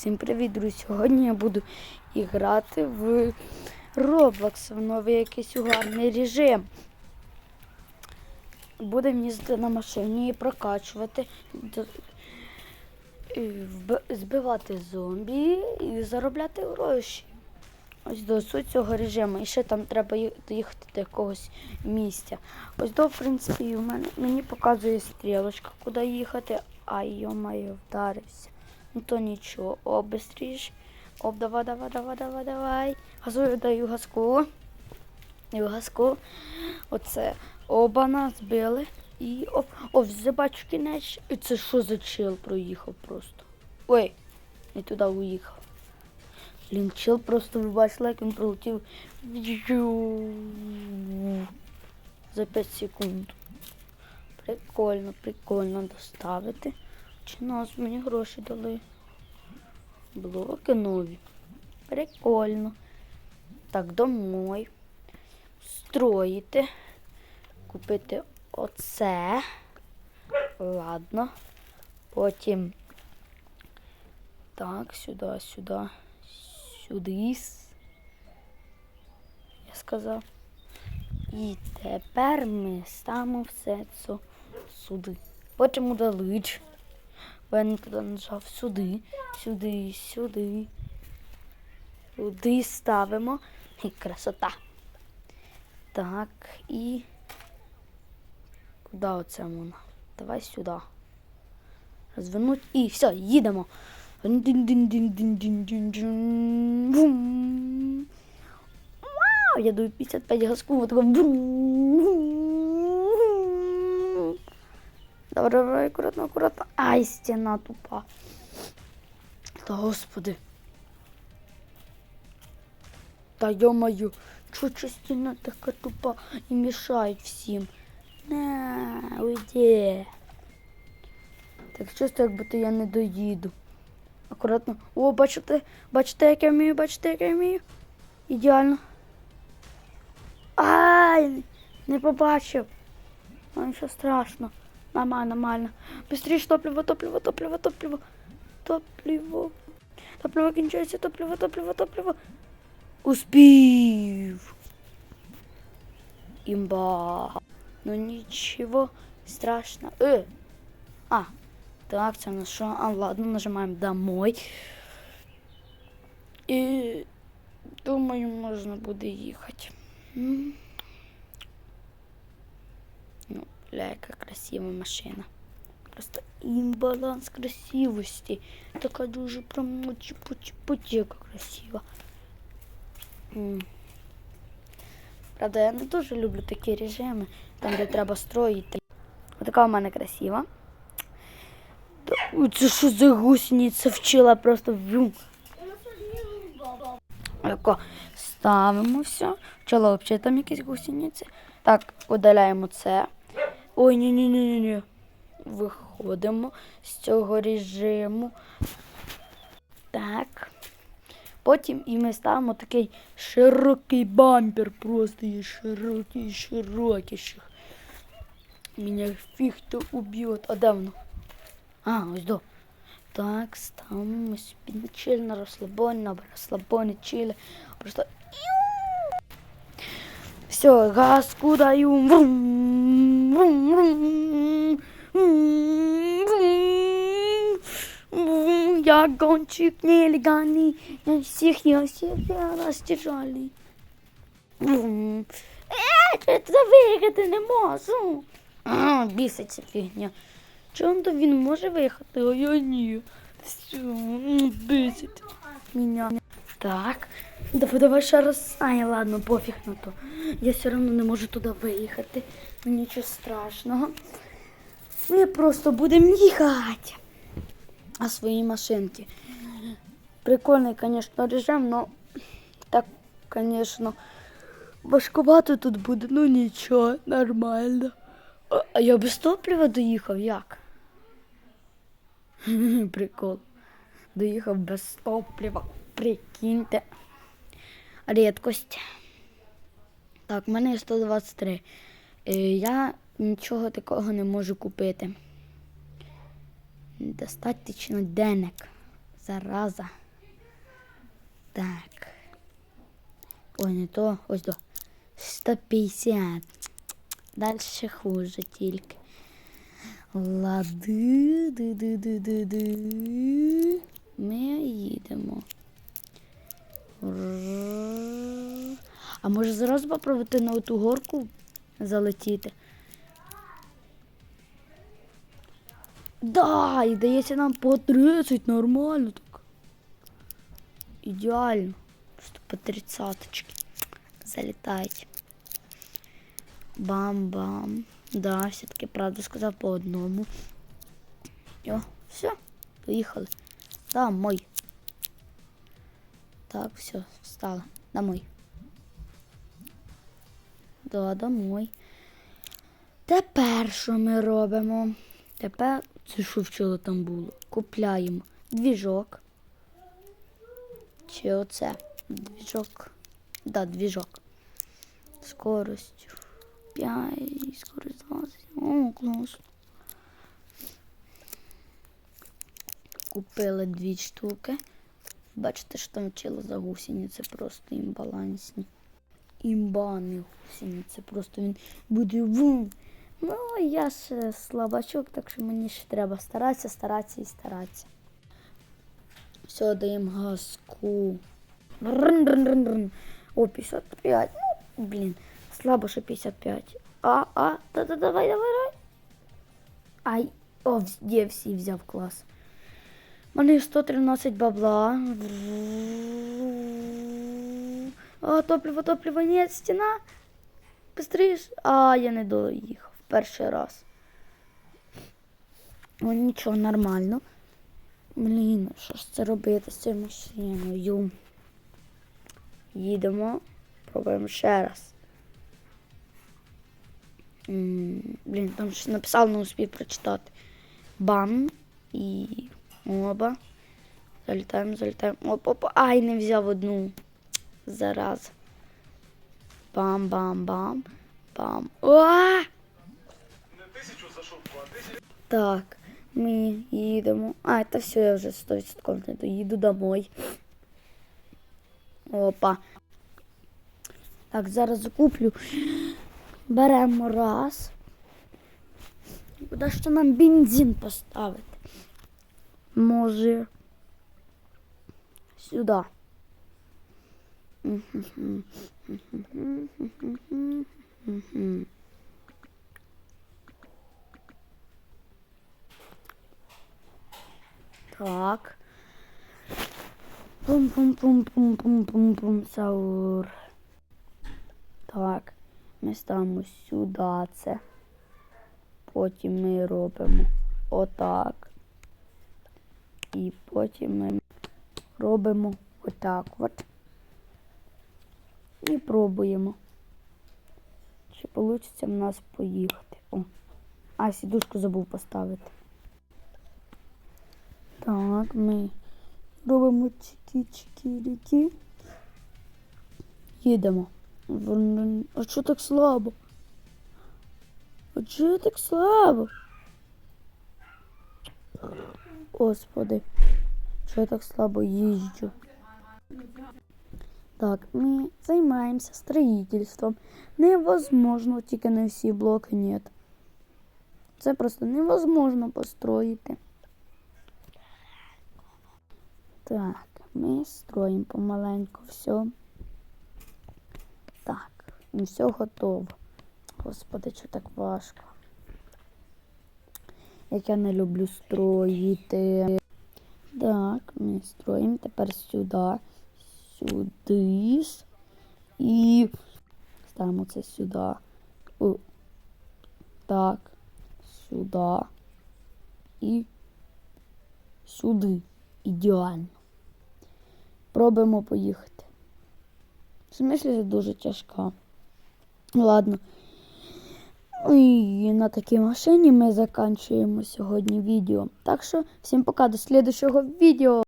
Всім привіт, друзі! Сьогодні я буду грати в Roblox, в новий якийсь угарний режим. Будемо їздити на машині і прокачувати, збивати зомбі і заробляти гроші. Ось до суть цього режиму. І ще там треба доїхати до якогось місця. Ось до, в принципі, у мене мені показує стрілочка, куди їхати, а йомаю, вдарився. Ну то нічого. О, быстріш. Оп, давай, давай, давай, давай, давай. Газую, даю газку. Даю газку. Оце. Оба нас збили. І оп. О, вже бачу кінець. І це що за чел проїхав просто. Ой, не туди уїхав. Блін, чел просто ви бачили, як він пролетів. За 5 секунд. Прикольно, прикольно доставити. Нас мені гроші дали? Блоки нові. Прикольно. Так, домой. Строїти. Купити оце. Ладно. Потім. Так, сюди, сюди. Сюди. Я сказав. І тепер ми ставимо все це сюди. Потім удалич. Бо я не туди нажав сюди, сюди, сюди. Сюди ставимо. І красота. Так, і. Куди оце воно? Давай сюди. Розвернуть і все, їдемо. Вау, я даю 55 газку, вот таком. Давай, давай, аккуратно, аккуратно. Ай, стіна тупа. Та господи. Та чого ця стіна така тупа і мішає всім. На, уйди. Так чисто, як будто я не доїду. Акуратно. О, бачите, бачите, як я вмію, бачите, як я вмію. Ідеально. Ай, не побачив. Ну, нічого страшного. Нормально, нормально. Быстрее топливо, топливо, топливо, топливо. Топливо. Топливо кінчається, топливо, топливо, топливо. Успів. Імба. Ну нічого страшного. Э. А, так, це на що? А, ладно, нажимаємо домой. І думаю, можна буде їхати. Ну, бля, яка красива машина. Просто імбаланс красивості. Така дуже прям путі яка красива. Правда, я не дуже люблю такі режими, там, де треба строїти. Отака у мене красива. Це що за гусениця вчила просто вюм. Яко ставимо все. Вчила взагалі там якісь гусениці. Так, удаляємо це. Ой, ні ні ні ні ні Виходимо з цього режиму. Так. Потім і ми ставимо такий широкий бампер, просто є широкий, широкіших. Мене фіг то уб'є. А де воно? А, ось до. Так, ставимо собі на чиль, на розслабоні, на розслабоні, чилі. Просто. Все, газку даю. Врум, врум, Я гонщик нелегальный, я всех, я всех я растяжали. Врум. Е, туди виїхати не можу. А, біситься фігня. Чому то він може виїхати, а я ні. Все, бісить. Так. Давай, давай ще раз. Ай, ладно, пофіг на то. Я все одно не можу туди виїхати. Ну, Нічого страшного. Ми просто будемо їхати. А свої машинки. Прикольний, звісно, режим, але так, звісно, важкувато тут буде, ну нічого, нормально. А- я без топлива доїхав, як? Прикол. Доїхав без топлива. Прикиньте. Рідкость. Так, в мене 123. Е, я нічого такого не можу купити. Достатньо денег. Зараза. Так. Ой, не то. Ось до. 150. Дальше хуже тільки. Лади. ди Ми їдемо. А може зараз попробувати на ту горку залетіти? Да, і дається нам по 30, нормально так. Ідеально. Просто по тридцаточки. Залітають. Бам-бам. Да, все-таки правду сказав по одному. О, все, поїхали. Домой. Так, все, встала. Домой. Да, домой. Тепер що ми робимо? Тепер це що вчора там було? Купляємо двіжок. Чи оце? Двіжок. Да, двіжок. Скоростю. 5, скорость 20. О, класно. Купили дві штуки. Бачите, що там вчила за гусениці, просто імбалансні. Імбани гусениці, просто він буде вум. Ну, я ж слабачок, так що мені ще треба старатися, старатися і старатися. Все, даємо газку. Рн-рн-рн-рн. О, 55. Ну, блін, слабо, що 55. А, а, да-да, давай, давай, давай. Ай, о, де всі взяв клас. У мене 113 бабла. А, топливо, топливо, ні, стіна. Быстріш. А, я не доїхав перший раз. Ну нічого, нормально. Блін, що ж це робити з цією машиною? Їдемо, пробуємо ще раз. Блін, там щось написав, не успів прочитати. Бам і оба. Залітаємо, залітаємо. Оп, оп. Ай, не взяв одну. Зараз. Бам-бам-бам. Бам. Уа! Так, ми їдемо. А, це все, я вже 100% не доїду домой. Опа. Так, зараз закуплю. Беремо раз. Куди ще нам бензин поставити? Може. Сюди. Так. Пум-пум-пум-пум-пум-пум-пум. Саур. Так. Ми ставимо сюди це. Потім ми робимо отак. І потім ми робимо отак от. І пробуємо. Чи вийде в нас поїхати. О. А, сідушку забув поставити. Так, ми робимо чики-чики-ріки. Їдемо. А що так слабо? А чого так слабо? Господи, що я так слабо їжджу? Так, ми займаємося строїтельством. Невозможно, тільки не всі блоки нет. Це просто невозможно построїти. Так, ми строїмо помаленьку все. Так, ну все готово. Господи, що так важко. Як я не люблю строїти. Так, ми строїмо тепер сюди, сюди. І ставимо це сюди. О, так, сюди. І сюди. Ідеально. Пробуємо поїхати. Смислі дуже тяжка. Ладно. І на такій машині ми закінчуємо сьогодні відео. Так що всім пока до слідчого відео.